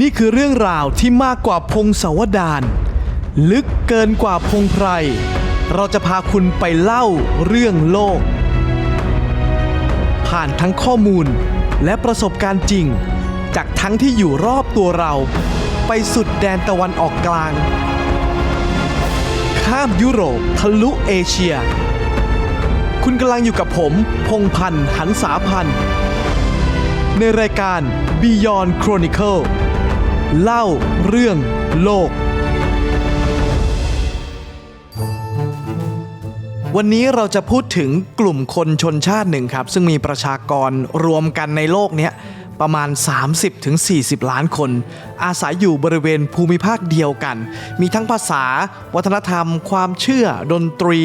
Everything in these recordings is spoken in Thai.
นี่คือเรื่องราวที่มากกว่าพงศาวดารลึกเกินกว่าพงไพร เราจะพาคุณไปเล่าเรื่องโลก ผ่านทั้งข้อมูลและประสบการณ์จริง จากทั้งที่อยู่รอบตัวเรา ไปสุดแดนตะวันออกกลาง ข้ามยุโรปทะลุเอเชีย คุณกำลังอยู่กับผม พงพันธ์หันษาพันธ์ในรายการ Beyond Chronicle เล่าเรื่องโลก วันนี้เราจะพูดถึงกลุ่มคนชนชาติหนึ่งครับ ซึ่งมีประชากรรวมกันในโลกเนี้ย ประมาณ 30-40 ล้านคน อาศัยอยู่บริเวณภูมิภาคเดียวกัน มีทั้งภาษา วัฒนธรรม ความเชื่อ ดนตรี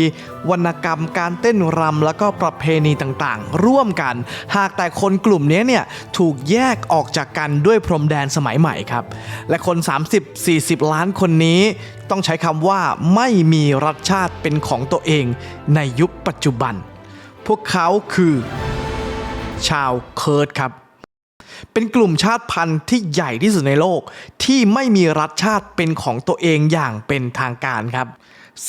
วรรณกรรม การเต้นรำแล้วก็ประเพณีต่างๆ ร่วมกัน หากแต่คนกลุ่มนี้เนี่ยถูกแยกออกจากกันด้วยพรมแดนสมัยใหม่ครับ และคน 30-40 ล้านคนนี้ต้องใช้คำว่าไม่มีรัฐชาติเป็นของตัวเองในยุคปัจจุบัน พวกเขาคือ ชาวเคิร์ดครับ เป็นกลุ่มชาติพันธุ์ที่ใหญ่ที่สุดในโลก ที่ไม่มีรัฐชาติเป็นของตัวเองอย่างเป็นทางการครับ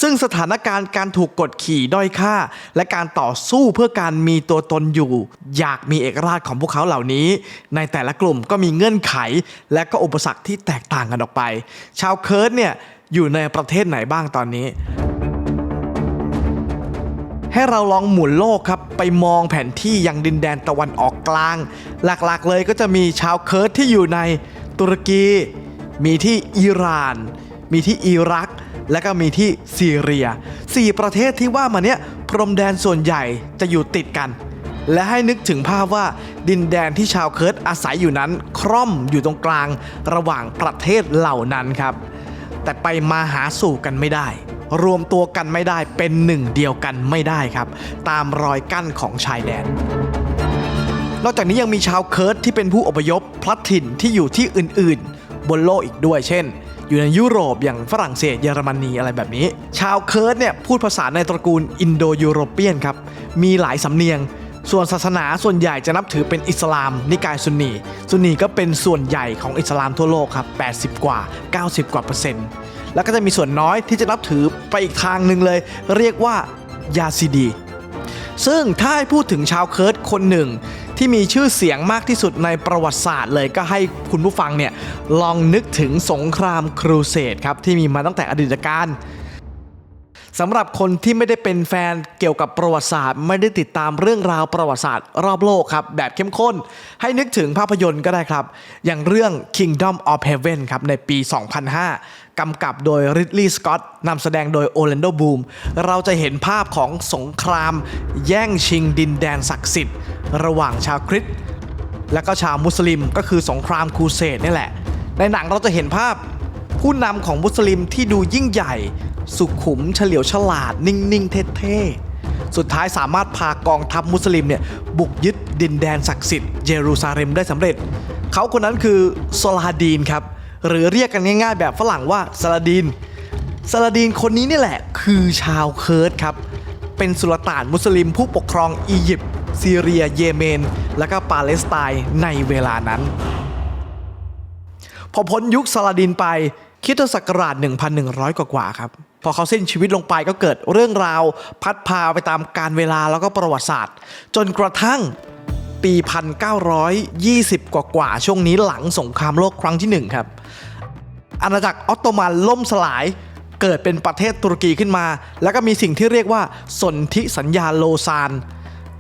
ซึ่งสถานการณ์การถูกกดขี่ด้อยค่า และการต่อสู้เพื่อการมีตัวตนอยู่ อยากมีเอกราชของพวกเขาเหล่านี้ ในแต่ละกลุ่มก็มีเงื่อนไข และก็อุปสรรคที่แตกต่างกันออกไป ชาวเคิร์ดเนี่ยอยู่ในประเทศไหนบ้างตอนนี้ ให้เราลองหมุนโลกครับ ไปมองแผนที่ยังดินแดนตะวันออกกลาง หลักๆเลยก็จะมีชาวเคิร์ดที่อยู่ในตุรกี มีที่อิหร่าน มีที่อิรัก และก็มีที่ซีเรีย 4 ประเทศที่ว่ามาเนี้ยพรมแดนส่วนใหญ่จะอยู่ติดกัน และให้นึกถึงภาพว่าดินแดนที่ชาวเคิร์ดอาศัยอยู่นั้น คร่อมอยู่ตรงกลางระหว่างประเทศเหล่านั้นครับ แต่ไปมาหาสู่กันไม่ได้ รวมตัวกันไม่ได้เป็นหนึ่งเดียวกันไม่ได้ครับ ตามรอยกั้นของชายแดนนอกจากนี้ยังมีชาวเคิร์ดที่เป็นผู้อพยพพลัดถิ่นที่อยู่ที่อื่นๆ บนโลกอีกด้วยเช่น อยู่ในยุโรปอย่างฝรั่งเศสเยอรมนีอะไรแบบนี้ ชาวเคิร์ดเนี่ยพูดภาษาในตระกูลอินโดยูโรเปียนครับ มีหลายสำเนียง ส่วนศาสนาส่วนใหญ่จะนับถือเป็นอิสลาม นิกายซุนนีซุนนีก็เป็นส่วนใหญ่ของอิสลามทั่วโลกครับ 80 กว่า 90 กว่าเปอร์เซ็นต์ แล้วก็จะมีส่วนน้อยที่จะนับถือไปอีกทางหนึ่งเลย เรียกว่ายาซีดี ซึ่งถ้าให้พูดถึงชาวเคิร์ดคนหนึ่ง ที่มีชื่อเสียงมากที่สุดในประวัติศาสตร์เลยก็ให้คุณผู้ฟังเนี่ยลองนึกถึงสงครามครูเสดครับที่มีมาตั้งแต่อดีตการสำหรับคนที่ไม่ได้เป็นแฟนเกี่ยวกับประวัติศาสตร์ ไม่ได้ติดตามเรื่องราวประวัติศาสตร์รอบโลกครับ แบบเข้มข้น ให้นึกถึงภาพยนตร์ก็ได้ครับ อย่างเรื่อง Kingdom of Heaven ครับในปี 2005 กำกับโดยริดลีย์สกอตนำแสดงโดยโอเลนโดบูม เราจะเห็นภาพของสงคราม แย่งชิงดินแดนศักดิ์สิทธิ์ ระหว่างชาวคริสต์และก็ชาวมุสลิมก็คือสงครามครูเสดนี่แหละ ในหนังเราจะเห็นภาพผู้นำของมุสลิมที่ดูยิ่งใหญ่ สุขุมเฉลียวฉลาดนิ่งๆเท่ๆ สุดท้ายสามารถพากองทัพมุสลิมเนี่ยบุกยึดดินแดนศักดิ์สิทธิ์เยรูซาเล็มได้สำเร็จ เขาคนนั้นคือซลาดีนครับ หรือเรียกกันง่ายๆ แบบฝรั่งว่าซาลาดีนซาลาดีนคนนี้นี่แหละ คือชาวเคิร์ดครับ เป็นสุลต่านมุสลิมผู้ปกครองอียิปต์ซีเรีย เยเมน และก็ปาเลสไตน์ในเวลานั้น พอพ้นยุคซาลาดินไปคิดศักราช 1,100 กว่าครับ พอเขาสิ้นชีวิตลงไปก็เกิดเรื่องราว พัดพาไปตามการเวลาแล้วก็ประวัติศาสตร์ จนกระทั่งปี 1920 กว่าๆช่วงนี้หลังสงครามโลกครั้งที่ 1 ครับ อาณาจักรออตโตมันล่มสลายเกิดเป็นประเทศตุรกีขึ้นมา แล้วก็มีสิ่งที่เรียกว่าสนธิสัญญาโลซาน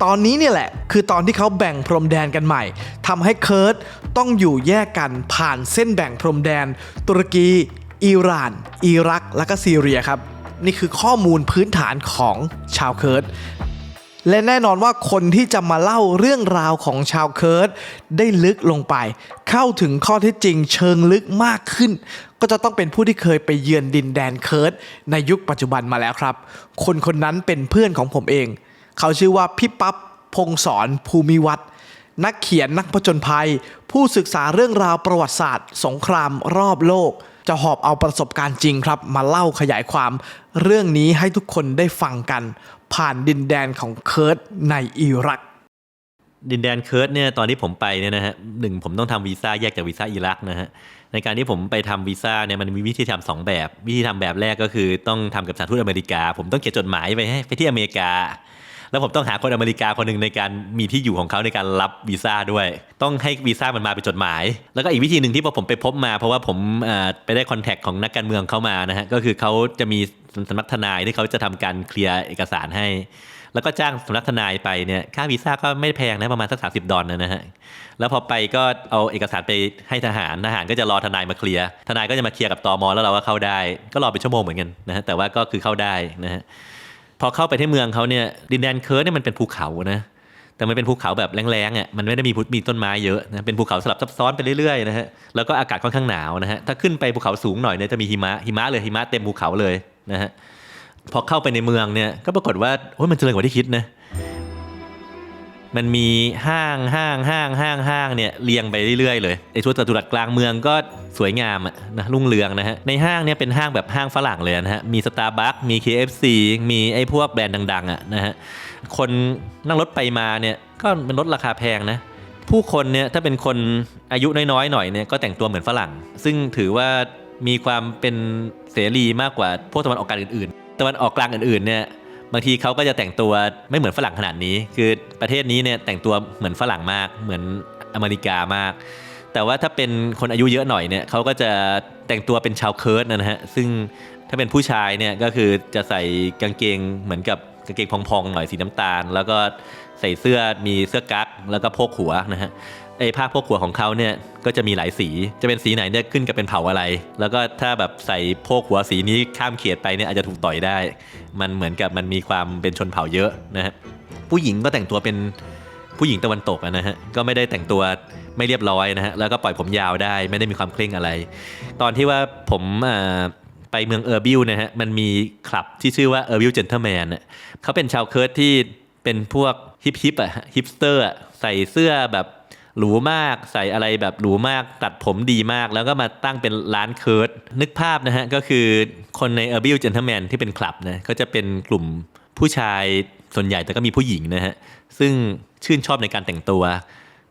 ตอนนี้เนี่ยแหละ คือตอนที่เขาแบ่งพรมแดนกันใหม่ทำให้เคิร์ดต้องอยู่แยกกันผ่านเส้นแบ่งพรมแดน ตุรกีอิหร่าน อิรัก และก็ซีเรียครับ นี่คือข้อมูลพื้นฐานของชาวเคิร์ด และแน่นอนว่าคนที่จะมาเล่าเรื่องราวของชาวเคิร์ดได้ลึกลงไป เข้าถึงข้อเท็จจริงเชิงลึกมากขึ้น ก็จะต้องเป็นผู้ที่เคยไปเยือนดินแดนเคิร์ดในยุคปัจจุบันมาแล้วครับ คนคนนั้นเป็นเพื่อนของผมเอง เขาชื่อว่าพี่ปั๊บพงศรภูมิวัฒนนักเขียนนักผจญภัย ผู้ศึกษาเรื่องราวประวัติศาสตร์ สงครามรอบโลก จะหอบเอาประสบการณ์จริงครับ มาเล่าขยายความเรื่องนี้ให้ทุกคนได้ฟังกัน ผ่านดินแดนของเคิร์ดในอิรัก ดินแดนเคิร์ดเนี่ยตอนที่ผมไปเนี่ยนะฮะหนึ่งผมต้องทำวีซ่าแยกจากวีซ่าอิรักนะฮะในการที่ผมไปทำวีซ่าเนี่ยมันมีวิธีทำสองแบบ วิธีทำแบบแรกก็คือต้องทำกับสถานทูตอเมริกา ผมต้องเขียนจดหมายไปให้ไปที่อเมริกา แล้วผมต้องหาคนอเมริกาคนหนึ่งในการมีที่อยู่ของเขาในการรับวีซ่าด้วย ต้องให้วีซ่ามันมาเป็นจดหมาย แล้วก็อีกวิธีหนึ่งที่พอผมไปพบมา เพราะว่าผมไปได้คอนแทคของนักการเมืองเข้ามานะฮะก็คือเขาจะมี สำนักทนายที่เขาจะทำการเคลียร์เอกสารให้ แล้วก็จ้างสำนักทนายไปเนี่ยค่าวีซ่าก็ไม่แพงนะประมาณสักสาดอลลาร์นะฮะแล้วพอไปก็เอาเอกสารไปให้ทหารทหารก็จะรอทนายมาเคลียร์ทนายก็จะมาเคลียร์กับตมแล้วเราก็เข้าได้ ก็รอเป็นชั่วโมงเหมือนกันนะฮะแต่ว่าก็คือเข้าได้นะฮะพอเข้าไปที่เมืองเขาเนี่ยดินแดนเคิร์ดเนี่ยมันเป็นภูเขานะแต่มันเป็นภูเขาแบบแรงๆอะมันไม่ได้มีพุมีต้นไม้เยอะนะเป็นภูเขาสลับซับซ้อนไปเรื่อยๆนะฮะแล้วก็อากาศค่อนข้างหนาวนะฮะถ้าขึ้นไปภูเขาสูงหน่อยเนี่ยจะมีหิมะหิมะเลยหิมะเต็มภูเขาเลย นะฮะพอเข้าไปในเมืองเนี่ยก็ปรากฏว่าโอ้ยมันเจริญกว่าที่คิดนะมันมีห้างห้างห้างห้างห้างเนี่ยเรียงไปเรื่อยๆเลยไอ้ทั่วจตุรัสกลางเมืองก็สวยงามอะนะรุ่งเรืองนะฮะในห้างเนี่ยเป็นห้างแบบห้างฝรั่งเลยนะฮะมีสตาร์บัคมี KFC มีไอ้พวกแบรนด์ดังๆอะนะฮะคนนั่งรถไปมาเนี่ยก็เป็นรถราคาแพงนะผู้คนเนี่ยถ้าเป็นคนอายุน้อยๆหน่อยเนี่ยก็แต่งตัวเหมือนฝรั่ง ซึ่งถือว่า มีความเป็นเสรีมากกว่าพวกตะวันออกกลางอื่นๆตะวันออกกลางอื่นๆเนี่ยบางทีเขาก็จะแต่งตัวไม่เหมือนฝรั่งขนาดนี้ คือประเทศนี้เนี่ยแต่งตัวเหมือนฝรั่งมาก เหมือนอเมริกามาก แต่ว่าถ้าเป็นคนอายุเยอะหน่อยเนี่ยเขาก็จะแต่งตัวเป็นชาวเคิร์ดนะฮะซึ่งถ้าเป็นผู้ชายเนี่ยก็คือจะใส่กางเกงเหมือนกับกางเกงพองๆหน่อยสีน้ำตาล แล้วก็ใส่เสื้อมีเสื้อกั๊กแล้วก็โพกหัวนะฮะ ไอ้ผ้าโพกหัวของเขาเนี่ยก็จะมีหลายสี จะเป็นสีไหนเนี่ยขึ้นกับเป็นเผ่าอะไร แล้วก็ถ้าแบบใส่โพกหัวสีนี้ข้ามเขียดไปเนี่ยอาจจะถูกต่อยได้ มันเหมือนกับมันมีความเป็นชนเผ่าเยอะนะฮะผู้หญิงก็แต่งตัวเป็นผู้หญิงตะวันตกนะฮะก็ไม่ได้แต่งตัวไม่เรียบร้อยนะฮะแล้วก็ปล่อยผมยาวได้ไม่ได้มีความเคร่งอะไร ตอนที่ว่าผมอ่าไปเมืองเออร์บิลนะฮะมันมีคลับที่ชื่อว่าเออร์บิลเจนเทอร์แมนเขาเป็นชาวเคิร์ดที่เป็นพวกฮิปฮิปอะฮิปสเตอร์ใส่เสื้อแบบ หรูมากใส่อะไรแบบหรูมากตัดผมดีมาก แล้วก็มาตั้งเป็นร้านเคิร์ดนึกภาพนะฮะ ก็คือคนในเออร์บิลเจนเทอร์แมนที่เป็นคลับนะก็จะเป็นกลุ่มผู้ชายส่วนใหญ่แต่ก็มีผู้หญิงนะฮะ ซึ่งชื่นชอบในการแต่งตัว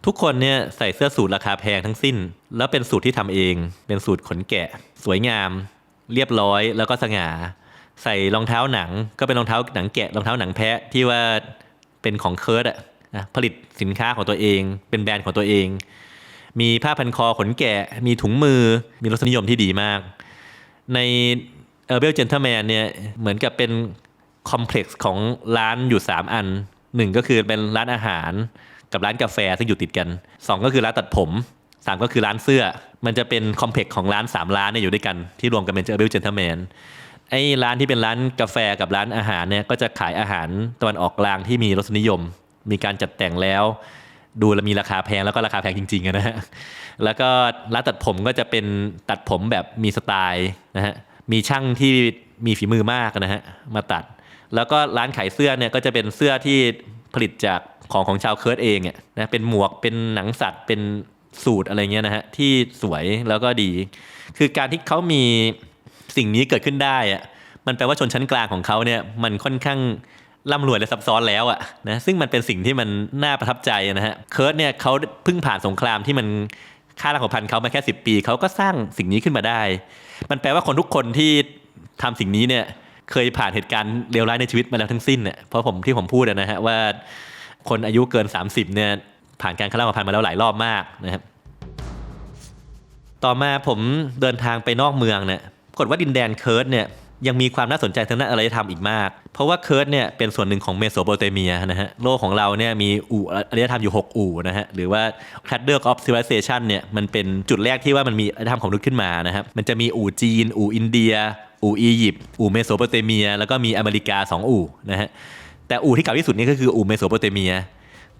ทุกคนเนี่ยใส่เสื้อสูทราคาแพงทั้งสิ้น แล้วเป็นสูตรที่ทำเอง เป็นสูตรขนแกะ สวยงาม เรียบร้อยแล้วก็สง่าใส่รองเท้าหนัง ก็เป็นรองเท้าหนังแกะรองเท้าหนังแพะที่ว่าเป็นของเคิร์ดอะ นะผลิตสินค้าของตัวเอง เป็นแบรนด์ของตัวเอง มีผ้าพันคอขนแกะ มีถุงมือ มีรสนิยมที่ดีมาก ในเออร์เบลเจนเทอร์แมนเนี่ยเหมือนกับเป็นคอมเพล็กซ์ของร้านอยู่ 3 อันหนึ่งก็คือเป็นร้านอาหารกับร้านกาแฟซึ่งอยู่ติดกัน 2 ก็คือร้านตัดผม 3 ก็คือร้านเสื้อ มันจะเป็นคอมเพล็กซ์ของร้าน 3 ร้านเนี่ยอยู่ด้วยกันที่รวมกันเป็นเออร์เบลเจนเทอร์แมนไอ้ร้านที่เป็นร้านกาแฟกับร้านอาหารเนี่ยก็จะขายอาหารตะวันออกกลางที่มีรสนิยม มีการจัดแต่งแล้ว ดูแล้วมีราคาแพงแล้วก็ราคาแพงจริงๆนะฮะแล้วก็ร้านตัดผมก็จะเป็นตัดผมแบบมีสไตล์นะฮะมีช่างที่มีฝีมือมากนะฮะมาตัด แล้วก็ร้านขายเสื้อเนี่ยก็จะเป็นเสื้อที่ผลิตจากของของชาวเคิร์ดเองอะนะเป็นหมวกเป็นหนังสัตว์เป็นสูตรอะไรเงี้ยนะฮะที่สวยแล้วก็ดี คือการที่เขามีสิ่งนี้เกิดขึ้นได้อะมันแปลว่าชนชั้นกลางของเขาเนี่ยมันค่อนข้าง ร่ำรวยและซับซ้อนแล้วอะนะซึ่งมันเป็นสิ่งที่มันน่าประทับใจนะฮะเคิร์ดเนี่ยเขาเพิ่งผ่านสงครามที่มันค่าแรงของพันเขามาแค่ 10 ปีเขาก็สร้างสิ่งนี้ขึ้นมาได้ มันแปลว่าคนทุกคนที่ทำสิ่งนี้เนี่ยเคยผ่านเหตุการณ์เลวร้ายในชีวิตมาแล้วทั้งสิ้นเนี่ยเพราะผมที่ผมพูดนะฮะว่าคนอายุเกิน 30เนี่ยผ่านการฆ่าล้างเผ่าพันมาแล้วหลายรอบมากนะครับต่อมาผมเดินทางไปนอกเมืองเนี่ยปรากฏว่าดินแดนเคิร์ดเนี่ย ยังมีความน่าสนใจทางด้านอารยธรรมอีกมาก เพราะว่าเคิร์ดเนี่ยเป็นส่วนหนึ่งของเมโสโปเตเมียนะฮะโลกของเราเนี่ยมีอู่อารยธรรมอยู่ 6 อู่นะฮะหรือว่า Cradle of Civilization เนี่ยมันเป็นจุดแรกที่ว่ามันมีอารยธรรมของมนุษย์ขึ้นมานะครับมันจะมีอู่จีน อู่อินเดีย อู่อียิปต์อู่เมโสโปเตเมีย แล้วก็มีอเมริกา 2 อู่นะฮะแต่อู่ที่เก่าที่สุดนี่ก็คืออู่เมโสโปเตเมีย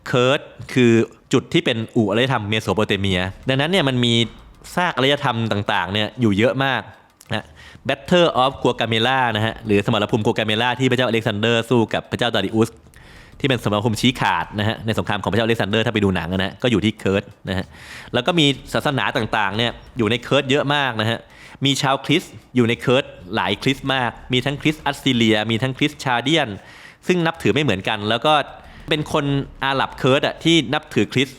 เคิร์ดคือจุดที่เป็นอู่อารยธรรมเมโสโปเตเมีย ดังนั้นเนี่ยมันมีซากอารยธรรมต่างๆเนี่ยอยู่เยอะมาก นะ Battle of กัวกาเมล่านะฮะหรือสมรภูมิกัวกาเมล่าที่พระเจ้าอเล็กซานเดอร์สู้กับพระเจ้าดาริอุสที่เป็นสมรภูมิชี้ขาดนะฮะในสงครามของพระเจ้าอเล็กซานเดอร์ถ้าไปดูหนังนะฮะก็อยู่ที่เคิร์ดนะฮะแล้วก็มีศาสนาต่างๆเนี่ยอยู่ในเคิร์ดเยอะมากนะฮะมีชาวคริสต์อยู่ในเคิร์ดหลายคริสต์มาก มีทั้งคริสต์อัสซิเลีย มีทั้งคริสต์ชาเดียน ซึ่งนับถือไม่เหมือนกัน แล้วก็เป็นคนอาหรับเคิร์ดอะที่นับถือคริสต์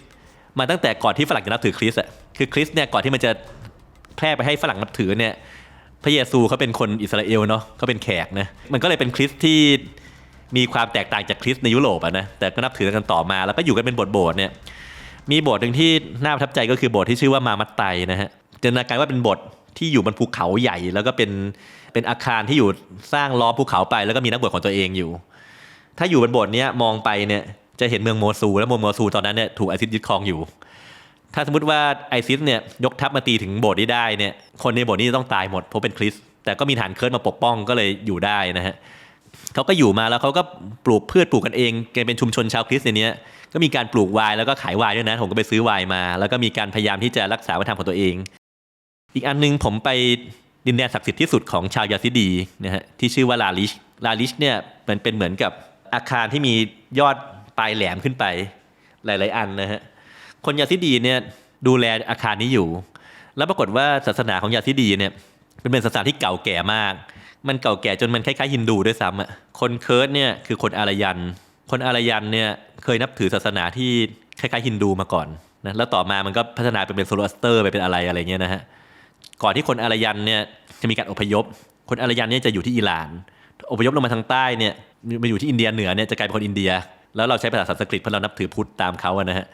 มาตั้งแต่ก่อนที่ฝรั่งจะนับถือคริสต์อะคือคริสต์เนี่ยก่อนที่มันจะแพร่ไปให้ฝรั่งนับถือเนี่ย พระเยซูเขาเป็นคนอิสราเอลเนาะเขาเป็นแขกนะมันก็เลยเป็นคริสต์ที่มีความแตกต่างจากคริสต์ในยุโรปอะนะแต่ก็นับถือกันต่อมาแล้วก็อยู่กันเป็นโบสถ์เนี่ยมีโบสถ์หนึ่งที่น่าประทับใจก็คือโบสถ์ที่ชื่อว่ามามัตไตนะฮะจินตนาการว่าเป็นโบสถ์ที่อยู่บนภูเขาใหญ่ แล้วก็เป็นเป็นอาคารที่อยู่สร้างล้อมภูเขาไป แล้วก็มีนักบวชของตัวเองอยู่ ถ้าอยู่บนโบสถ์เนี้ยมองไปเนี่ยจะเห็นเมืองโมซู แล้วเมืองโมซูตอนนั้นเนี่ยถูกไอซิสยึดครองอยู่ ถ้าสมมติว่าไอซิสเนี่ยยกทัพมาตีถึงโบสถ์นี้ได้เนี่ยคนในโบสถ์นี้จะต้องตายหมดเพราะเป็นคริสแต่ก็มีฐานเคิร์ดมาปกป้องก็เลยอยู่ได้นะฮะเขาก็อยู่มาแล้วเขาก็ปลูกพืชปลูกกันเองแกเป็นชุมชนชาวคริสในนี้ก็มีการปลูกไวน์แล้วก็ขายไวน์ด้วยนะ ผมก็ไปซื้อไวน์มา แล้วก็มีการพยายามที่จะรักษาวัฒนธรรมของตัวเอง อีกอันหนึงผมไปดินแดนศักดิ์สิทธิ์ที่สุดของชาวยาซิดีนะฮะที่ชื่อว่าลาลิชลาลิชเนี่ยมันเป็นเหมือนกับอาคารที่มียอดปลายแหลมขึ้นไปหลาย ๆ อันนะฮะ คนยาซิดีเนี่ยดูแลอาคารนี้อยู่ แล้วปรากฏว่าศาสนาของยาซิดีเนี่ยเป็นเป็นศาสนาที่เก่าแก่มาก มันเก่าแก่จนมันคล้ายๆฮินดูด้วยซ้ำอะคนเคิร์ดเนี่ยคือคนอารยัน คนอารยันเนี่ยเคยนับถือศาสนาที่คล้ายๆฮินดูมาก่อนนะแล้วต่อมามันก็พัฒนาไปเป็นโซโลสเตอร์ไปเป็นอะไรอะไรเงี้ยนะฮะก่อนที่คนอารยันเนี่ยจะมีการอพยพ คนอารยันเนี่ยจะอยู่ที่อิหร่านอพยพลงมาทางใต้เนี่ยมาอยู่ที่อินเดียเหนือเนี่ยจะกลายเป็นคนอินเดีย แล้วเราใช้ภาษาสันสกฤตเพราะเรานับถือพุทธตามเขาอะนะฮะ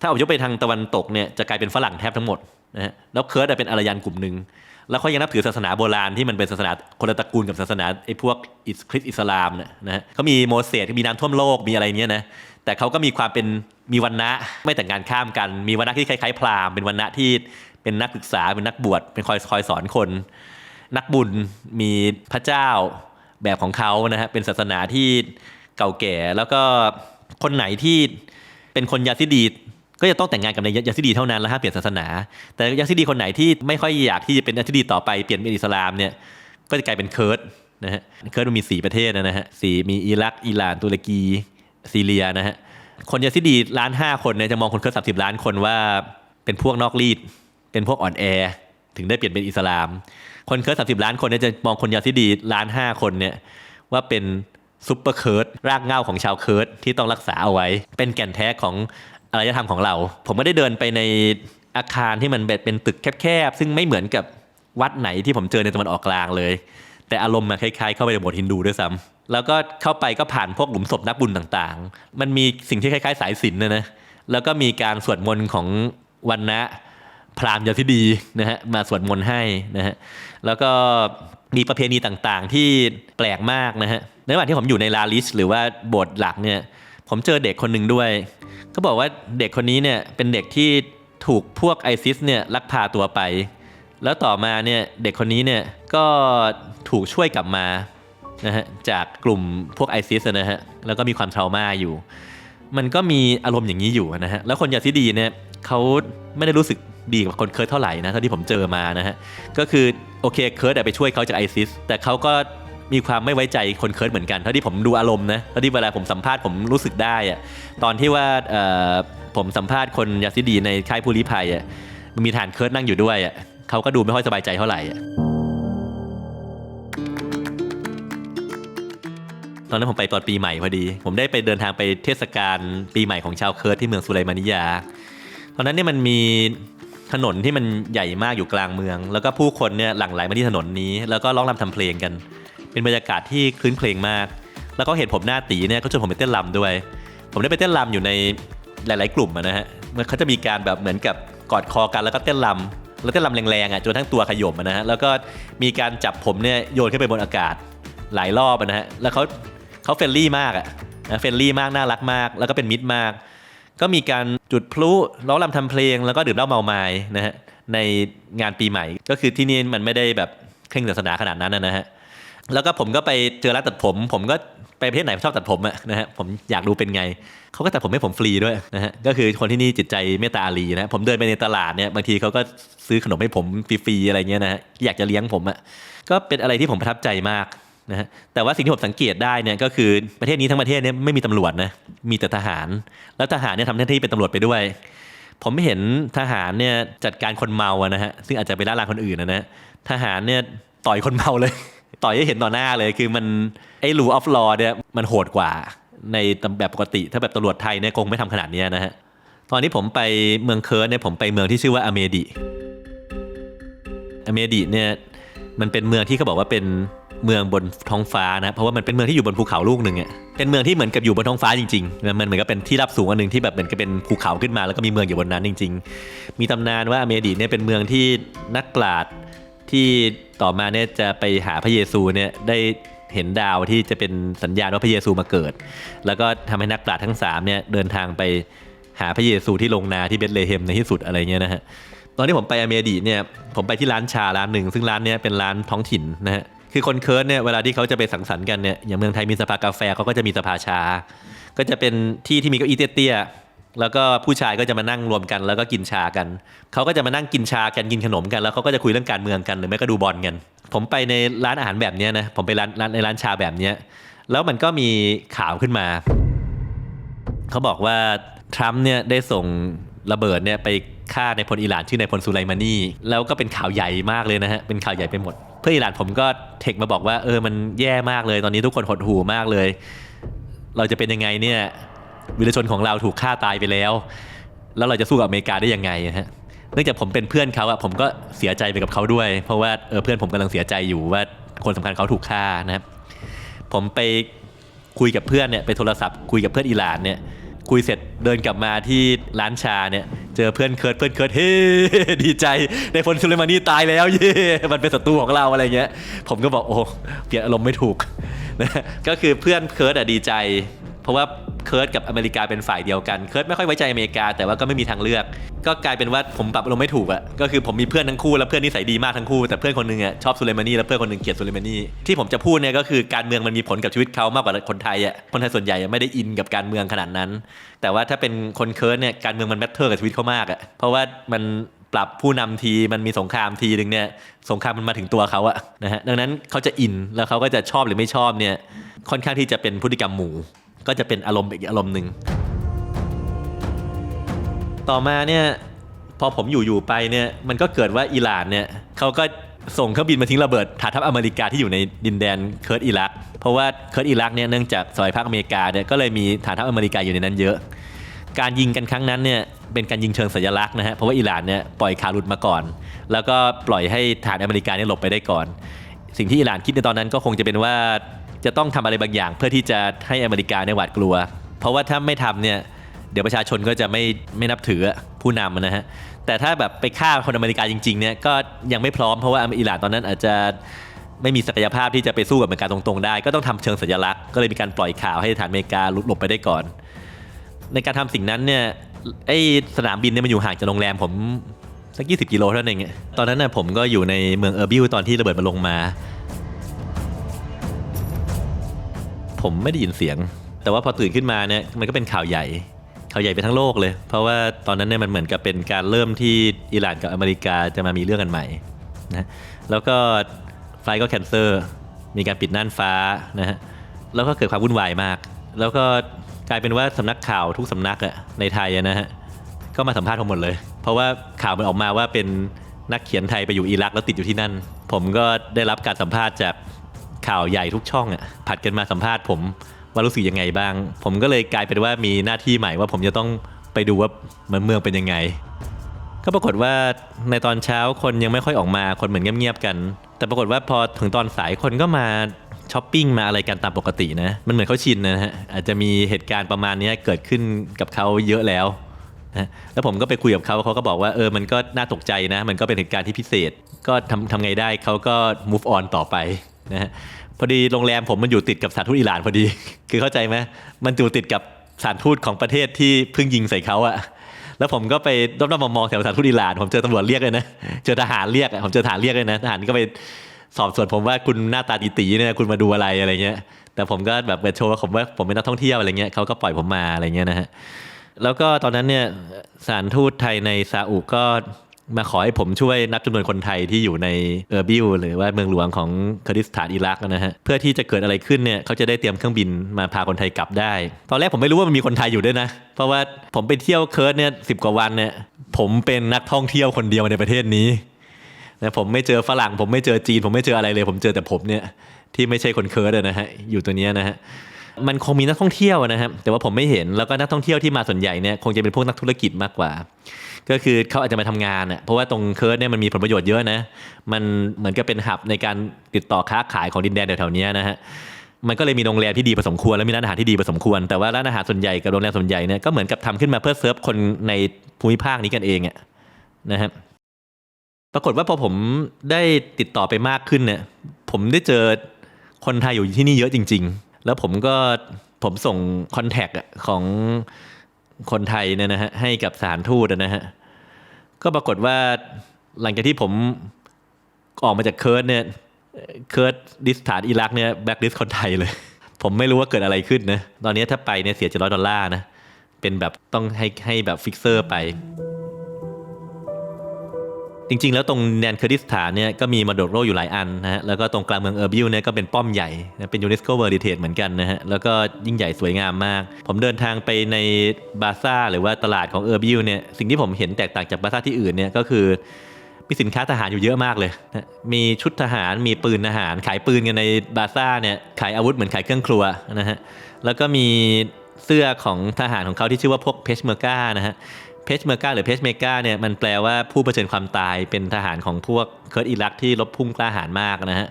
ถ้าอพยพไปทางตะวันตกเนี่ยจะกลายเป็นฝรั่งแทบทั้งหมดนะฮะแล้วเคิร์ดเป็นอารยันกลุ่มหนึ่งแล้วเขายังนับถือศาสนาโบราณที่มันเป็นศาสนาคนละตระกูลกับศาสนาไอ้พวกอิสคริสอิสลามเนี่ยนะฮะเขามีโมเสสมีน้ำท่วมโลกมีอะไรเนี้ยนะแต่เขาก็มีความเป็นมีวันนะไม่แต่งงานข้ามกัน มีวันนะที่คล้ายๆ พราหมณ์เป็นวันนะที่เป็นนักศึกษาเป็นนักบวชเป็นคอยคอยสอนคน นักบุญมีพระเจ้าแบบของเขานะฮะเป็นศาสนาที่เก่าแก่แล้วก็คนไหนที่เป็นคนยาซิดี ก็จะต้องแต่งงานกับในยาซิดีเท่านั้นแล้วห้ามเปลี่ยนศาสนา แต่ยาซิดีคนไหนที่ไม่ค่อยอยากที่จะเป็นยาซิดีต่อไปเปลี่ยนเป็นอิสลามเนี่ยก็จะกลายเป็นเคิร์ดนะฮะเคิร์ดมันมีสี่ประเทศนะฮะสี่มีอิรักอิหร่านตุรกีซีเรียนะฮะคนยาซิดีล้านห้าคนเนี่ยจะมองคนเคิร์ดสามสิบล้านคนว่าเป็นพวกนอกรีดเป็นพวกอ่อนแอถึงได้เปลี่ยนเป็นอิสลาม คนเคิร์ดสามสิบล้านคนเนี่ยจะมองคนยาซิดีล้านห้าคนเนี่ยว่าเป็นซุปเปอร์เคิร์ดรากเหง้าของชาวเคิร์ดที่ต้องรักษาเอาไว้ เป็นแก่นแท้ของ อารยธรรมของเรา ผมไม่ได้เดินไปในอาคารที่มันเป็นตึกแคบๆ ซึ่งไม่เหมือนกับวัดไหนที่ผมเจอในตะวันออกกลางเลย แต่อารมณ์มันคล้ายๆ เข้าไปในโบสถ์ฮินดูด้วยซ้ำแล้วก็เข้าไปก็ผ่านพวกหลุมศพนักบุญต่างๆ มันมีสิ่งที่คล้ายๆ สายสิญนนะนะแล้วก็มีการสวดมนต์ของวันนะพราหมณ์ยาซิดีนะฮะมาสวดมนต์ให้นะฮะแล้วก็มีประเพณีต่างๆ ที่แปลกมากนะฮะในระหว่างที่ผมอยู่ในลาลิส หรือว่าโบสถ์หลักเนี่ยผมเจอเด็กคนหนึ่งด้วย เขาบอกว่าเด็กคนนี้เนี่ยเป็นเด็กที่ถูกพวกไอซิสเนี่ยลักพาตัวไป แล้วต่อมาเนี่ยเด็กคนนี้เนี่ยก็ถูกช่วยกลับมานะฮะจากกลุ่มพวกไอซิสนะฮะแล้วก็มีความทรามาอยู่ มันก็มีอารมณ์อย่างนี้อยู่นะฮะแล้วคนยาซิดีเนี่ยเขาไม่ได้รู้สึกดีกับคนเคิร์ดเท่าไหร่นะเท่าที่ผมเจอมานะฮะก็คือโอเคเคิร์ดไปช่วยเขาจากไอซิสแต่เขาก็ มีความไม่ไว้ใจคนเคิร์ดเหมือนกันเท่าที่ผมดูอารมณ์นะเท่าที่เวลาผมสัมภาษณ์ผมรู้สึกได้อะตอนที่ว่าผมสัมภาษณ์คนยาซิดีในค่ายผู้ลี้ภัยอะมันมีฐานเคิร์ดนั่งอยู่ด้วยอะเขาก็ดูไม่ค่อยสบายใจเท่าไหร่ตอนนั้นผมไปตอนปีใหม่พอดี ผมได้ไปเดินทางไปเทศกาลปีใหม่ของชาวเคิร์ดที่เมืองสุไลมานิยา ตอนนั้นเนี่ยมันมีถนนที่มันใหญ่มากอยู่กลางเมือง แล้วก็ผู้คนเนี่ยหลั่งไหลมาที่ถนนนี้ แล้วก็ร้องรำทำเพลงกัน เป็นบรรยากาศที่คลื้นเพลงมาก แล้วก็เห็นผมหน้าตีเนี่ยก็ชวนผมไปเต้นรำด้วย ผมได้ไปเต้นรำอยู่ในหลาย ๆ กลุ่มนะฮะมันเขาจะมีการแบบเหมือนกับกอดคอกันแล้วก็เต้นรำแล้วเต้นรำแรงๆอะจนทั้งตัวขย่มอะนะฮะแล้วก็มีการจับผมเนี่ยโยนขึ้นไปบนอากาศหลายรอบอนะฮะแล้วเขาเขาเฟรนลี่มากอะนะเฟรนลี่มากน่ารักมาก แล้วก็เป็นมิตรมาก ก็มีการจุดพลุร้องรำทำเพลง แล้วก็ดื่มเหล้าเมาไม้นะฮะในงานปีใหม่ ก็คือที่นี่มันไม่ได้แบบเคร่งศาสนาขนาดนั้นนะฮะ แล้วก็ผมก็ไปเจอร้านตัดผม ผมก็ไปประเทศไหนชอบตัดผมอะนะฮะผมอยากดูเป็นไง เขาก็ตัดผมให้ผมฟรีด้วยนะฮะก็คือคนที่นี่จิตใจเมตตาอารีนะผมเดินไปในตลาดเนี่ยบางทีเขาก็ซื้อขนมให้ผมฟรีๆอะไรเงี้ยนะฮะอยากจะเลี้ยงผมอะก็เป็นอะไรที่ผมประทับใจมากนะฮะแต่ว่าสิ่งที่ผมสังเกตได้เนี่ยก็คือประเทศนี้ทั้งประเทศเนี่ยไม่มีตำรวจนะมีแต่ทหาร แล้วทหารเนี่ยทำหน้าที่เป็นตำรวจไปด้วย ผมไม่เห็นทหารเนี่ยจัดการคนเมาอะนะฮะซึ่งอาจจะไปล่าลานคนอื่นนะนะทหารเนี่ยต่อยคนเมาเลย ต่อยให้เห็นต่อหน้าเลยคือมันไอ้ rule of law เนี่ยมันโหดกว่าในแบบปกติถ้าแบบตำรวจไทยเนี่ยคงไม่ทำขนาดนี้นะฮะตอนที่ผมไปเมืองเคิร์ดเนี่ยผมไปเมืองที่ชื่อว่าอเมดิอเมดิเนี่ยมันเป็นเมืองที่เขาบอกว่าเป็นเมืองบนท้องฟ้านะเพราะว่ามันเป็นเมืองที่อยู่บนภูเขาลูกหนึ่งอะเป็นเมืองที่เหมือนกับอยู่บนท้องฟ้าจริงๆมันเหมือนกับเป็นที่รับสูงอันหนึ่งที่แบบเหมือนกับเป็นภูเขาขึ้นมาแล้วก็มีเมืองอยู่บนนั้นจริง ๆ มีตำนานว่าอเมดิเนี่ยเป็นเมืองที่นักปราชญ์ ที่ต่อมาเนี่ยจะไปหาพระเยซูเนี่ยได้เห็นดาวที่จะเป็นสัญญาณว่าพระเยซูมาเกิด แล้วก็ทำให้นักปราชญ์ทั้งสามเนี่ยเดินทางไปหาพระเยซูที่ลงนาที่เบธเลเฮมในที่สุดอะไรเงี้ยนะฮะตอนที่ผมไปอเมดิเนี่ยผมไปที่ร้านชาร้านหนึ่ง ซึ่งร้านเนี้ยเป็นร้านท้องถิ่นนะฮะคือคนเคิร์ดเนี่ยเวลาที่เขาจะไปสังสรรค์กันเนี่ยอย่างเมืองไทยมีสภากาแฟเขาก็จะมีสภาชา ก็จะเป็นที่ที่มีเก้าอี้เตี้ย แล้วก็ผู้ชายก็จะมานั่งรวมกันแล้วก็กินชากัน เขาก็จะมานั่งกินชากันกินขนมกัน แล้วเขาก็จะคุยเรื่องการเมืองกันหรือไม่ก็ดูบอลกัน ผมไปในร้านอาหารแบบนี้นะ ผมไปร้านในร้านชาแบบนี้ แล้วมันก็มีข่าวขึ้นมา เขาบอกว่าทรัมป์เนี่ยได้ส่งระเบิดเนี่ยไปฆ่าในพลอิหร่านชื่อในพลสุไลมานีแล้วก็เป็นข่าวใหญ่มากเลยนะฮะ เป็นข่าวใหญ่ไปหมด เพื่อนอิหร่านผมก็เทคมาบอกว่าเออมันแย่มากเลย ตอนนี้ทุกคนหดหู่มากเลย เราจะเป็นยังไงเนี่ย วิรชนของเราถูกฆ่าตายไปแล้ว แล้วเราจะสู้กับอเมริกาได้ยังไงฮะเนื่องจากผมเป็นเพื่อนเขาอะผมก็เสียใจไปกับเขาด้วย เพราะว่าเออเพื่อนผมกำลังเสียใจอยู่ว่าคนสำคัญเขาถูกฆ่านะครับ ผมไปคุยกับเพื่อนเนี่ยไปโทรศัพท์คุยกับเพื่อนอิหร่านเนี่ยคุยเสร็จเดินกลับมาที่ร้านชาเนี่ยเจอเพื่อนเคิร์ดเพื่อนเคิร์ดเฮ้ดีใจในพลสุเลมานีตายแล้วเย่มันเป็นศัตรูของเราอะไรเงี้ย ผมก็บอกโอ้เปลี่ยนอารมณ์ไม่ถูกนะก็คือเพื่อนเคิร์ดอะดีใจ เพราะว่า เคิร์ดกับอเมริกาเป็นฝ่ายเดียวกันเคิร์ดไม่ค่อยไว้ใจอเมริกาแต่ว่าก็ไม่มีทางเลือก ก็กลายเป็นว่าผมปรับอารมณ์ไม่ถูกอะก็คือผมมีเพื่อนทั้งคู่แล้วเพื่อนนิสัยดีมากทั้งคู่แต่เพื่อนคนหนึงอะชอบสุเลมานีแล้วเพื่อนคนหนึงเกลียดสุเลมานีที่ผมจะพูดเนี่ยก็คือการเมืองมันมีผลกับชีวิตเขามากกว่าคนไทยอะคนไทยส่วนใหญ่ไม่ได้อินกับการเมืองขนาดนั้น แต่ว่าถ้าเป็นคนเคิร์ดเนี่ยการเมืองมันแมทเทอร์กับชีวิตเขามากอะเพราะว่ามันปรับผู้นำทีมันมีสงครามทีหนึ่งเนี่ยสงครามมันมาถึงตัวเขาอะนะฮะดังนั้นเขาจะอินแล้วเขาก็จะชอบหรือไม่ชอบเนี่ยค่อนข้างที่จะเป็นพฤติกรรมหมู ก็จะเป็นอารมณ์อีกอารมณ์หนึ่ง ต่อมาเนี่ยพอผมอยู่อยู่ไปเนี่ยมันก็เกิดว่าอิหร่านเนี่ยเขาก็ส่งเครื่องบินมาทิ้งระเบิดฐานทัพอเมริกาที่อยู่ในดินแดนเคิร์ดอิรัก เพราะว่าเคิร์ดอิรักเนี่ยเนื่องจากสหภาพอเมริกาเนี่ยก็เลยมีฐานทัพอเมริกาอยู่ในนั้นเยอะ การยิงกันครั้งนั้นเนี่ยเป็นการยิงเชิงสัญลักษณ์นะฮะเพราะว่าอิหร่านเนี่ยปล่อยข่าวหลุดมาก่อน แล้วก็ปล่อยให้ฐานอเมริกาเนี่ยหลบไปได้ก่อน สิ่งที่อิหร่านคิดในตอนนั้นก็คงจะเป็นว่า จะต้องทำอะไรบางอย่าง เพื่อที่จะให้อเมริกาเนี่ยหวาดกลัว เพราะว่าถ้าไม่ทำเนี่ยเดี๋ยวประชาชนก็จะไม่ไม่นับถือผู้นำนะฮะแต่ถ้าแบบไปฆ่าคนอเมริกาจริงๆเนี่ยก็ยังไม่พร้อมเพราะว่าอิหร่านตอนนั้นอาจจะไม่มีศักยภาพที่จะไปสู้กับอเมริกาตรงๆได้ ก็ต้องทำเชิงสัญลักษณ์ก็เลยมีการปล่อยข่าวให้ฐานอเมริกาหลุดหลบไปได้ก่อน ในการทำสิ่งนั้นเนี่ยไอสนามบินเนี่ยมันอยู่ห่างจากโรงแรมผมสักยี่สิบกิโลเท่านั้นเองตอนนั้นน่ะผมก็อยู่ในเมืองเออร์บิลตอนที่ระเบิดมันลงมา ผมไม่ได้ยินเสียง แต่ว่าพอตื่นขึ้นมาเนี่ยมันก็เป็นข่าวใหญ่ ข่าวใหญ่ไปทั้งโลกเลย เพราะว่าตอนนั้นเนี่ยมันเหมือนกับเป็นการเริ่มที่อิหร่านกับอเมริกาจะมามีเรื่องกันใหม่นะแล้วก็ไฟก็แคนเซอร์มีการปิดน่านฟ้านะฮะแล้วก็เกิดความวุ่นวายมาก แล้วก็กลายเป็นว่าสำนักข่าวทุกสำนักอะในไทยนะฮะก็มาสัมภาษณ์ผมหมดเลย เพราะว่าข่าวมันออกมาว่าเป็นนักเขียนไทยไปอยู่อิรักแล้วติดอยู่ที่นั่น ผมก็ได้รับการสัมภาษณ์จาก ข่าวใหญ่ทุกช่องอะผัดกันมาสัมภาษณ์ผมว่ารู้สึกยังไงบ้าง ผมก็เลยกลายเป็นว่ามีหน้าที่ใหม่ว่าผมจะต้องไปดูว่ามันเมืองเป็นยังไง ก็ปรากฏว่าในตอนเช้าคนยังไม่ค่อยออกมาคนเหมือนเงียบๆกัน แต่ปรากฏว่าพอถึงตอนสายคนก็มาช้อปปิ้งมาอะไรกันตามปกตินะ มันเหมือนเขาชินนะฮะอาจจะมีเหตุการณ์ประมาณนี้เกิดขึ้นกับเขาเยอะแล้วนะแล้วผมก็ไปคุยกับเขาเขาก็บอกว่าเออมันก็น่าตกใจนะ มันก็เป็นเหตุการณ์ที่พิเศษ ก็ทำทำไงได้เขาก็ move on ต่อไป นะฮะพอดีโรงแรมผมมันอยู่ติดกับสถานทูตอิหร่านพอดี คือเข้าใจไหมมันอยู่ติดกับสถานทูตของประเทศที่เพิ่งยิงใส่เขาอะแล้วผมก็ไปรอบๆมองแถวสถานทูตอิหร่านผมเจอตำรวจเรียกเลยนะเจอทหารเรียกอะผมเจอทหารเรียกเลยนะทหารก็ไปสอบสวนผมว่าคุณหน้าตาตีๆเนี่ยคุณมาดูอะไรอะไรเงี้ย แต่ผมก็แบบเปิดโชว์ว่าผมว่าผมเป็นนักท่องเที่ยวอะไรเงี้ยเขาก็ปล่อยผมมาอะไรเงี้ยนะฮะแล้วก็ตอนนั้นเนี่ยสถานทูตไทยในซาอุก็ มาขอให้ผมช่วยนับจำนวนคนไทยที่อยู่ในเออร์บิลหรือว่าเมืองหลวงของเคอร์ดิสถานอิรักนะฮะเพื่อที่จะเกิดอะไรขึ้นเนี่ยเขาจะได้เตรียมเครื่องบินมาพาคนไทยกลับได้ ตอนแรกผมไม่รู้ว่ามันมีคนไทยอยู่ด้วยนะ เพราะว่าผมไปเที่ยวเคิร์ดเนี่ยสิบกว่าวันเนี่ยผมเป็นนักท่องเที่ยวคนเดียวในประเทศนี้นะผมไม่เจอฝรั่ง ผมไม่เจอจีน ผมไม่เจออะไรเลย ผมเจอแต่ผมเนี่ยที่ไม่ใช่คนเคิร์ดนะฮะอยู่ตัวเนี้ยนะฮะ มันคงมีนักท่องเที่ยวนะครับแต่ว่าผมไม่เห็นแล้วก็นักท่องเที่ยวที่มาส่วนใหญ่เนี่ยคงจะเป็นพวกนักธุรกิจมากกว่า ก็คือเขาอาจจะมาทำงานอะเพราะว่าตรงเคิร์ดเนี่ยมันมีผลประโยชน์เยอะนะมันเหมือนกับเป็นหับในการติดต่อค้าขายของดินแดนแถวๆนี้นะฮะมันก็เลยมีโรงแรมที่ดีพอสมควรและมีร้านอาหารที่ดีพอสมควร แต่ว่าร้านอาหารส่วนใหญ่กับโรงแรมส่วนใหญ่เนี่ยก็เหมือนกับทำขึ้นมาเพื่อเซิร์ฟคนในภูมิภาคนี้กันเองอะนะครับปรากฏว่าพอผมได้ติดต่อไปมากขึ้นเนี่ยผมได้เจอคนไทยอยู่ที่นี่เยอะจริง ๆ แล้วผมก็ผมส่งคอนแทคของคนไทยเนี่ยนะฮะให้กับสานทูตนะฮะก็ปรากฏว่าหลังจากที่ผมออกมาจากเคิร์ดเนี่ยเคิร์ดดิสฐานอิรักเนี่ยแบ็กลิสคนไทยเลย ผมไม่รู้ว่าเกิดอะไรขึ้นนะ ตอนนี้ถ้าไปเนี่ยเสียเจ็ดร้อยดอลลาร์นะ เป็นแบบต้องให้ให้แบบฟิกเซอร์ไป จริง ๆ แล้วตรงแดนเคิร์ดิสถานเนี่ยก็มีมรดกโลกอยู่หลายอันนะฮะแล้วก็ตรงกลางเมืองเออร์บิลเนี่ยก็เป็นป้อมใหญ่นะเป็นยูเนสโกเวิร์ i ิเท e เหมือนกันนะฮะแล้วก็ยิ่งใหญ่สวยงามมาก ผมเดินทางไปในบาซ่าหรือว่าตลาดของเออร์บิลเนี่ยสิ่งที่ผมเห็นแตกต่างจากบาซ่าที่อื่นเนี่ยก็คือมีสินค้าทหารอยู่เยอะมากเลยนะมีชุดทหาร มีปืนทหาร ขายปืนกันในบาซ่าเนี่ย ขายอาวุธเหมือนขายเครื่องครัวนะฮะ แล้วก็มีเสื้อของทหารของเขาที่ชื่อว่าพวกเพชเมอร์กานะฮะ เพชเมอร์กาหรือเพชเมกาเนี่ยมันแปลว่าผู้เผชิญความตายเป็นทหารของพวกเคิร์ดอิรักที่รบพุ่งกล้าหาญมากนะฮะ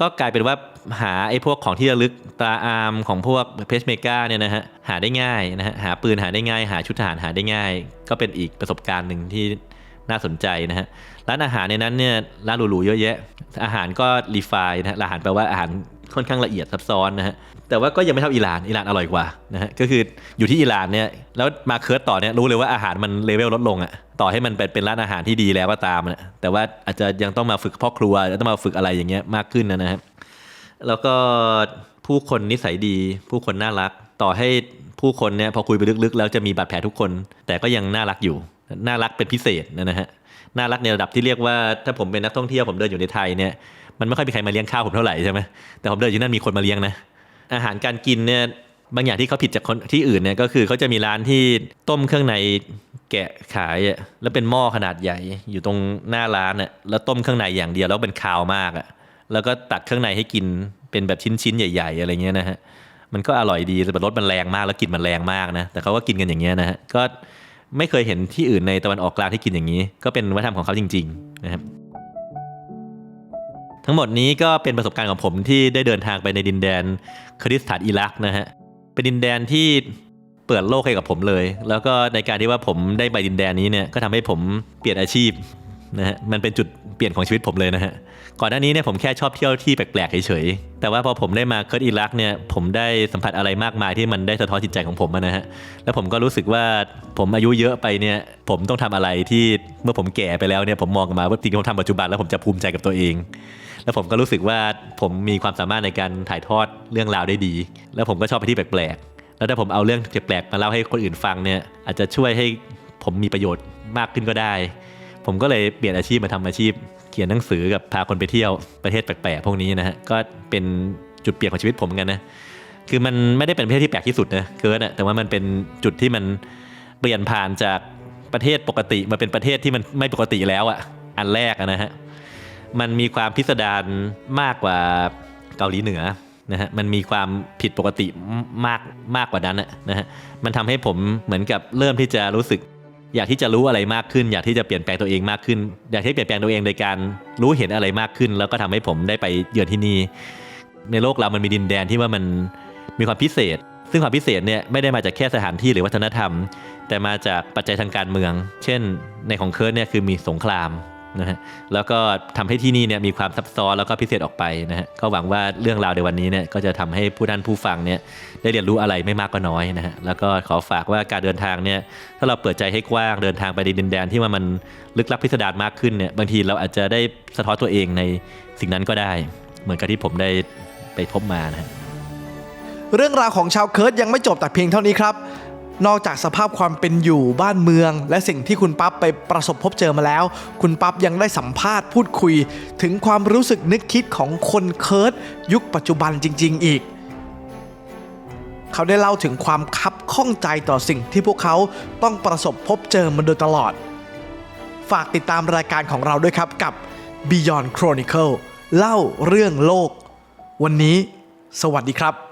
ก็กลายเป็นว่าหาไอ้พวกของที่ระลึกตราอาร์มของพวกเพชเมกาเนี่ยนะฮะหาได้ง่ายนะฮะหาปืนหาได้ง่าย หาชุดทหารหาได้ง่าย ก็เป็นอีกประสบการณ์หนึ่งที่น่าสนใจนะฮะร้านอาหารในนั้นเนี่ยร้านหรูๆเยอะแยะ อาหารก็รีไฟนะฮะอาหารแปลว่าอาหารค่อนข้างละเอียดซับซ้อนนะฮะ แต่ว่าก็ยังไม่เท่าอิหร่านอิหร่านอร่อยกว่านะฮะก็คืออยู่ที่อิหร่านเนี่ยแล้วมาเคิร์ดต่อเนี่ยรู้เลยว่าอาหารมันเลเวลลดลงอะ่ะต่อให้มันเป็นเป็นร้านอาหารที่ดีแล้วก็ตามนะแต่ว่าอาจจะยังต้องมาฝึกพ่อครัวแล้วต้องมาฝึกอะไรอย่างเงี้ยมากขึ้นนะฮะแล้วก็ผู้คนนิสัยดี ผู้คนน่ารัก ต่อให้ผู้คนเนี่ยพอคุยไปลึกๆ แล้วจะมีบาดแผลทุกคน แต่ก็ยังน่ารักอยู่ น่ารักเป็นพิเศษนะฮะน่ารักในระดับที่เรียกว่าถ้าผมเป็นนักท่องเที่ยวผมเดินอยู่ในไทยเนี่ยมันไม่ค่อยมีใครมาเลี้ยงข้าวผมเท่าไหร่ใช่ไหมแต่ผมเดินอยู่นั่นมีคนมาเลี้ยงนะ อาหารการกินเนี่ยบางอย่างที่เขาผิดจากคนที่อื่นเนี่ยก็คือเขาจะมีร้านที่ต้มเครื่องในแกะขายอะแล้วเป็นหม้อขนาดใหญ่อยู่ตรงหน้าร้านอะแล้วต้มเครื่องในอย่างเดียวแล้วเป็นคาวมากอะแล้วก็ตักเครื่องในให้กินเป็นแบบชิ้นๆใหญ่ ๆ อะไรเงี้ยนะฮะมันก็อร่อยดีแต่รสมันแรงมากแล้วกลิ่นมันแรงมากนะแต่เขาก็กินกันอย่างเงี้ยนะฮะก็ไม่เคยเห็นที่อื่นในตะวันออกกลางที่กินอย่างนี้ ก็เป็นวัฒนธรรมของเขาจริง ๆ นะครับ ทั้งหมดนี้ก็เป็นประสบการณ์ของผมที่ได้เดินทางไปในดินแดนคริสถานอิรักนะฮะ เป็นดินแดนที่เปิดโลกให้กับผมเลย แล้วก็ในการที่ว่าผมได้ไปดินแดนนี้เนี่ยก็ทำให้ผมเปลี่ยนอาชีพนะฮะ มันเป็นจุดเปลี่ยนของชีวิตผมเลยนะฮะ ก่อนหน้านี้เนี่ยผมแค่ชอบเที่ยวที่แปลกๆเฉยๆ แต่ว่าพอผมได้มาเคิร์ดอิรักเนี่ยผมได้สัมผัสอะไรมากมายที่มันได้สะท้อนจิตใจของผมนะฮะ แล้วผมก็รู้สึกว่าผมอายุเยอะไปเนี่ยผมต้องทำอะไรที่เมื่อผมแก่ไปแล้วเนี่ยผมมองกลับมาว่าสิ่งที่ผมทำปัจจุบันแล้วผมจะภูมิใจกับตัวเอง แล้วผมก็รู้สึกว่าผมมีความสามารถในการถ่ายทอดเรื่องราวได้ดี แล้วผมก็ชอบไปที่แปลกๆ แล้วถ้าผมเอาเรื่องแปลกๆมาเล่าให้คนอื่นฟังเนี่ยอาจจะช่วยให้ผมมีประโยชน์มากขึ้นก็ได้ ผมก็เลยเปลี่ยนอาชีพมาทำอาชีพ เขียนหนังสือกับพาคนไปเที่ยวประเทศแปลกๆ พวกนี้นะฮะก็เป็นจุดเปลี่ยนของชีวิตผมเหมือนกันนะคือมันไม่ได้เป็นประเทศที่แปลกที่สุดนะเกิร์นะแต่ว่ามันเป็นจุดที่มันเปลี่ยนผ่านจากประเทศปกติมาเป็นประเทศที่มันไม่ปกติแล้วอะ่ะอันแรกะนะฮะ มันมีความพิสดารมากกว่าเกาหลีเหนือนะฮะมันมีความผิดปกติมากมากกว่านั้นนะนะฮะมันทำให้ผมเหมือนกับเริ่มที่จะรู้สึก อยากที่จะรู้อะไรมากขึ้น อยากที่จะเปลี่ยนแปลงตัวเองมากขึ้น อยากที่เปลี่ยนแปลงตัวเองโดยการรู้เห็นอะไรมากขึ้น แล้วก็ทำให้ผมได้ไปเยือนที่นี่ในโลกเรามันมีดินแดนที่ว่ามันมีความพิเศษ ซึ่งความพิเศษเนี่ยไม่ได้มาจากแค่สถานที่หรือวัฒนธรรม แต่มาจากปัจจัยทางการเมือง เช่น ในของเคิร์ดเนี่ยคือมีสงคราม นะฮะแล้วก็ทำให้ที่นี่เนี่ยมีความซับซ้อนแล้วก็พิเศษออกไปนะฮะก็หวังว่าเรื่องราวในวันนี้เนี่ยก็จะทำให้ผู้ท่านผู้ฟังเนี่ยได้เรียนรู้อะไรไม่มากก็น้อยนะฮะแล้วก็ขอฝากว่าการเดินทางเนี่ยถ้าเราเปิดใจให้กว้างเดินทางไปในดินแดนที่ว่ามันลึกลับพิสดารมากขึ้นเนี่ยบางทีเราอาจจะได้สะท้อนตัวเองในสิ่งนั้นก็ได้ เหมือนกับที่ผมได้ไปพบมานะฮะเรื่องราวของชาวเคิร์ดยังไม่จบแต่เพียงเท่านี้ครับ นอกจากสภาพความเป็นอยู่บ้านเมือง และสิ่งที่คุณปั๊บไปประสบพบเจอมาแล้ว คุณปั๊บยังได้สัมภาษณ์พูดคุย ถึงความรู้สึกนึกคิดของคนเคิร์ดยุคปัจจุบันจริง ๆ อีก เขาได้เล่าถึงความคับข้องใจต่อสิ่งที่พวกเขาต้องประสบพบเจอมาโดยตลอด ฝากติดตามรายการของเราด้วยครับกับ Beyond Chronicle เล่าเรื่องโลก วันนี้ สวัสดีครับ